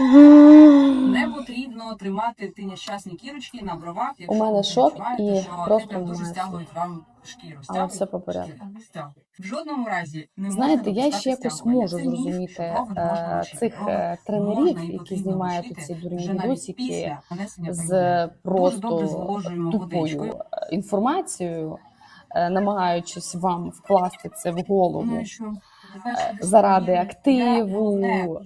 Не потрібно тримати ті нещасні кірочки на бровах, якщо мене ви шок і що просто дуже стягують вам шкіру. Але все по порядку. В жодному разі не Знаєте, я ще якось можу зрозуміти е, цих е, можна тренерів, які знімають ці дурні відосики з просто тупою інформацією, е, намагаючись вам вкласти це в голову. Е, Заради активу, е,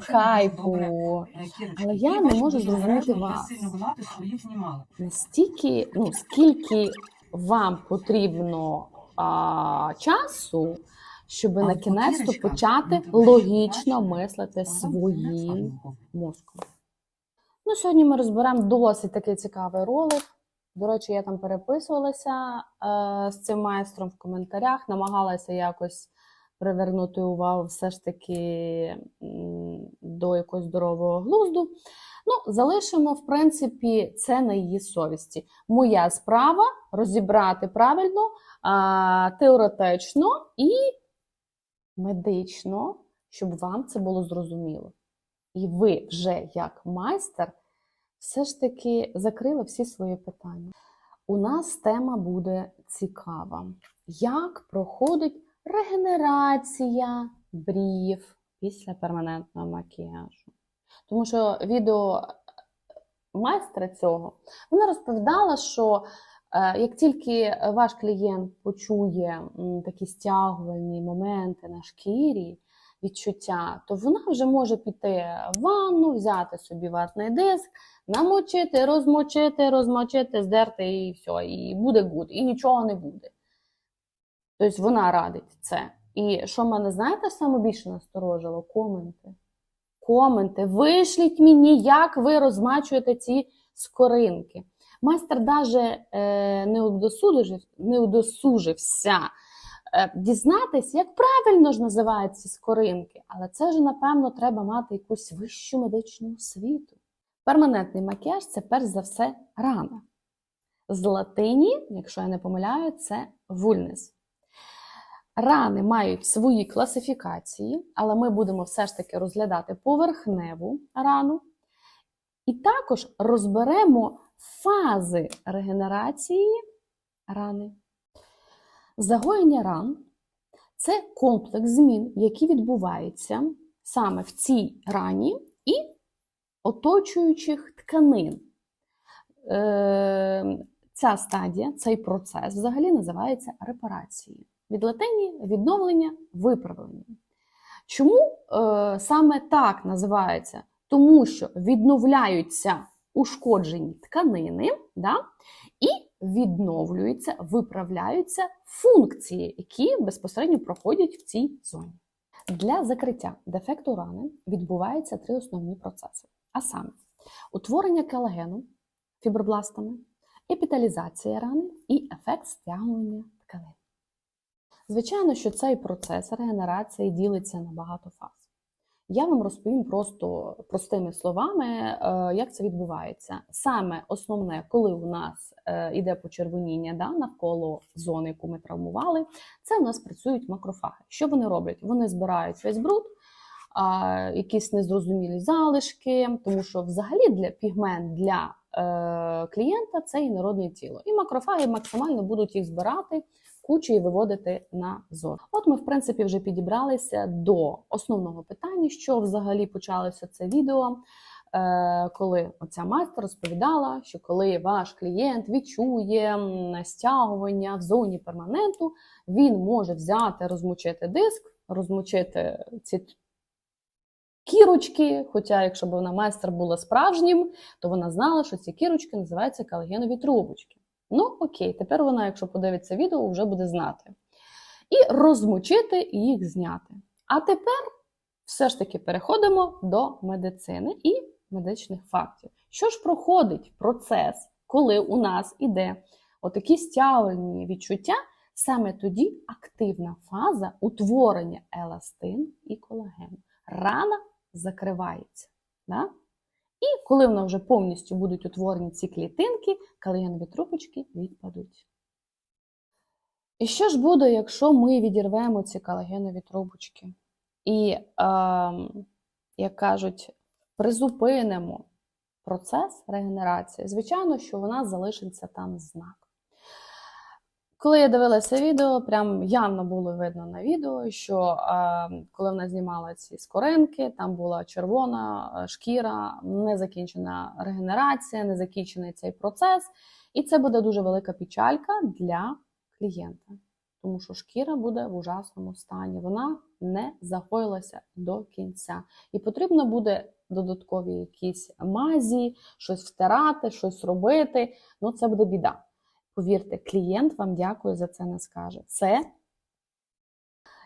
хайпу. е. Але я не можу зрозуміти вас. Настільки, ну скільки вам потрібно а, часу, щоб на кінець почати ну, логічно мислити своїм мозком. Ну, сьогодні ми розберемо досить такий цікавий ролик. До речі, я там переписувалася е, з цим майстром в коментарях, намагалася якось привернути увагу все ж таки до якогось здорового глузду. Ну, залишимо, в принципі, це на її совісті. Моя справа розібрати правильно, а, теоретично і медично, щоб вам це було зрозуміло. І ви вже як майстер все ж таки закрили всі свої питання. У нас тема буде цікава. Як проходить регенерація брів після перманентного макіяжу? Тому що відео майстра цього вона розповідала, що е, як тільки ваш клієнт почує такі стягувальні моменти на шкірі, відчуття, то вона вже може піти в ванну, взяти собі ватний диск, намочити, розмочити, розмочити, здерти і все, і буде гуд, і нічого не буде. Тобто вона радить це. І що мене, знаєте, саме більше насторожило? Коменти. Коменти. Вишліть мені, як ви розмачуєте ці скоринки. Майстер навіть е, не, удосужив, не удосужився е, дізнатись, як правильно ж називають ці скоринки. Але це ж, напевно, треба мати якусь вищу медичну освіту. Перманентний макіяж це перш за все рана. З латині, якщо я не помиляю, це вульнес. Рани мають свої класифікації, але ми будемо все ж таки розглядати поверхневу рану. І також розберемо фази регенерації рани. Загоєння ран це комплекс змін, які відбуваються саме в цій рані і оточуючих тканин. Е, Ця стадія, цей процес взагалі називається репарацією. Від латині відновлення, виправлення. Чому е, саме так називається? Тому що відновляються ушкоджені тканини, да? і відновлюються, виправляються функції, які безпосередньо проходять в цій зоні. Для закриття дефекту рани відбуваються три основні процеси: а саме утворення колагену фібробластами, епіталізація рани і ефект стягування тканин. Звичайно, що цей процес регенерації ділиться на багато фаз. Я вам розповім просто простими словами, е, як це відбувається. Саме основне, коли у нас е, іде почервоніння да, навколо зони, яку ми травмували, це у нас працюють макрофаги. Що вони роблять? Вони збирають весь бруд, якісь незрозумілі залишки, тому що взагалі для пігмент для е, клієнта це інородне тіло. І макрофаги максимально будуть їх збирати кучу і виводити на зону. От ми, в принципі, вже підібралися до основного питання, що взагалі почалося це відео. е, Коли оця майстер розповідала, що коли ваш клієнт відчує стягування в зоні перманенту, він може взяти, розмочити диск, розмочити ці кірочки. Хоча, якщо б вона майстер була справжнім, то вона знала, що ці кірочки називаються колагенові трубочки. Ну, окей, тепер вона, якщо подивиться відео, вже буде знати. І розмочити і їх зняти. А тепер все ж таки переходимо до медицини і медичних фактів. Що ж проходить процес, коли у нас іде отакі стягувальні відчуття, саме тоді активна фаза утворення еластин і колагену. Рана закривається. Да? І коли в нас вже повністю будуть утворені ці клітинки, колагенові трубочки відпадуть. І що ж буде, якщо ми відірвемо ці колагенові трубочки? І, е, як кажуть, призупинимо процес регенерації, звичайно, що нас залишиться там знак. Коли я дивилася відео, прям явно було видно на відео, що е, коли вона знімала ці скоринки, там була червона е, шкіра, незакінчена регенерація, незакінчений цей процес, і це буде дуже велика печалька для клієнта, тому що шкіра буде в ужасному стані. Вона не загоїлася до кінця, і потрібно буде додаткові якісь мазі, щось втирати, щось робити. Ну це буде біда. Повірте, клієнт вам дякую за це не скаже. Це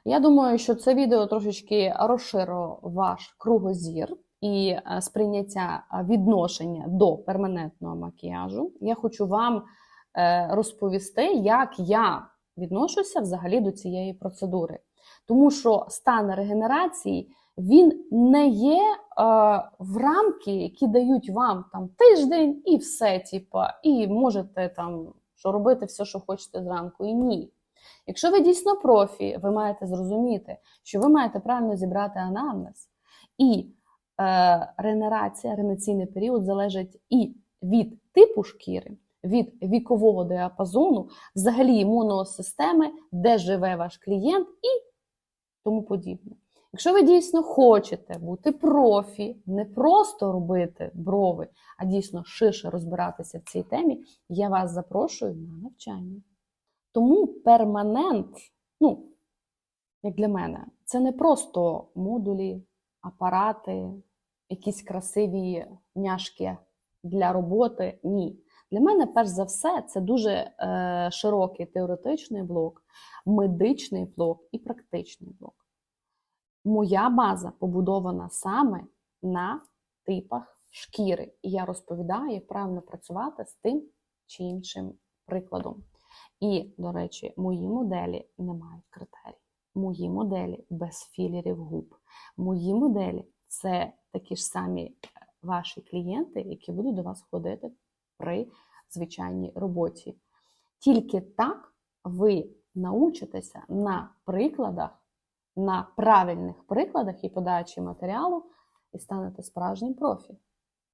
я думаю, що це відео трошечки розширило ваш кругозір і е, сприйняття е, відношення до перманентного макіяжу. Я хочу вам е, розповісти, як я відношуся взагалі до цієї процедури. Тому що стан регенерації він не є е, в рамки, які дають вам там тиждень і все, типа, і можете там що робити все, що хочете зранку. І ні. Якщо ви дійсно профі, ви маєте зрозуміти, що ви маєте правильно зібрати анамнез, і е, регенерація, регенераційний період залежить і від типу шкіри, від вікового діапазону, взагалі імуносистеми, де живе ваш клієнт і тому подібне. Якщо ви дійсно хочете бути профі, не просто робити брови, а дійсно ширше розбиратися в цій темі, я вас запрошую на навчання. Тому перманент, ну, як для мене, це не просто модулі, апарати, якісь красиві няшки для роботи. Ні. Для мене, перш за все, це дуже е, широкий теоретичний блок, медичний блок і практичний блок. Моя база побудована саме на типах шкіри, і я розповідаю, як правильно працювати з тим чи іншим прикладом. І, до речі, мої моделі не мають критерій. Мої моделі без філерів губ. Мої моделі це такі ж самі ваші клієнти, які будуть до вас ходити при звичайній роботі. Тільки так ви научитеся на прикладах, на правильних прикладах і подачі матеріалу і станете справжнім профі.